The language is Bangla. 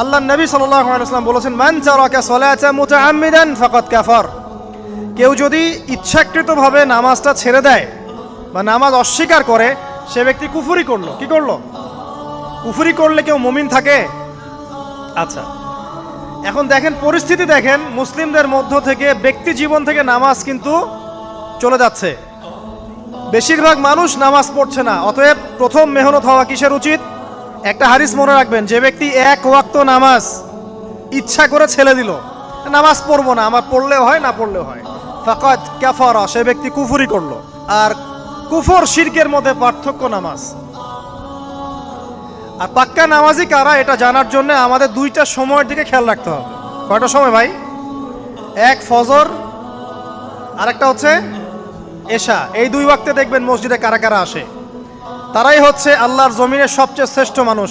আল্লাহ নবী সাল্লাম বলেছেন, মান কাফার। কেউ যদি ইচ্ছাকৃতভাবে নামাজটা ছেড়ে দেয় বা নামাজ অস্বীকার করে, সে ব্যক্তি কুফুরি করল। কি করল? কুফুরি করলে কেউ মুমিন থাকে? আচ্ছা। এখন দেখেন, পরিস্থিতি দেখেন, মুসলিমদের মধ্য থেকে ব্যক্তি জীবন থেকে নামাজ কিন্তু চলে যাচ্ছে। বেশিরভাগ মানুষ নামাজ পড়ছে না, অতএব প্রথম মেহনত হওয়া কিসের উচিত? একটা হারিস মনে রাখবেন, যে ব্যক্তি এক ওয়াক্ত নামাজ ইচ্ছা করে ছেলে দিল, নামাজ পড়ব না, আমার পড়লেও হয়, না পড়লেও হয়। ফাকাত ক্যাফারা সে ব্যক্তি কুফুরি করল। আর কুফর, শিরকের মধ্যে পার্থক্য নামাজ। আর পাক্কা নামাজি কারা, এটা জানার জন্য আমাদের দুইটা সময়ের দিকে খেয়াল রাখতে হবে। কয়টা সময় ভাই? এক ফজর, আরেকটা হচ্ছে এশা। এই দুই ওয়াক্তে দেখবেন মসজিদে কারা কারা আসে। তারাই হচ্ছে আল্লাহর জমিনের সবচেয়ে শ্রেষ্ঠ মানুষ।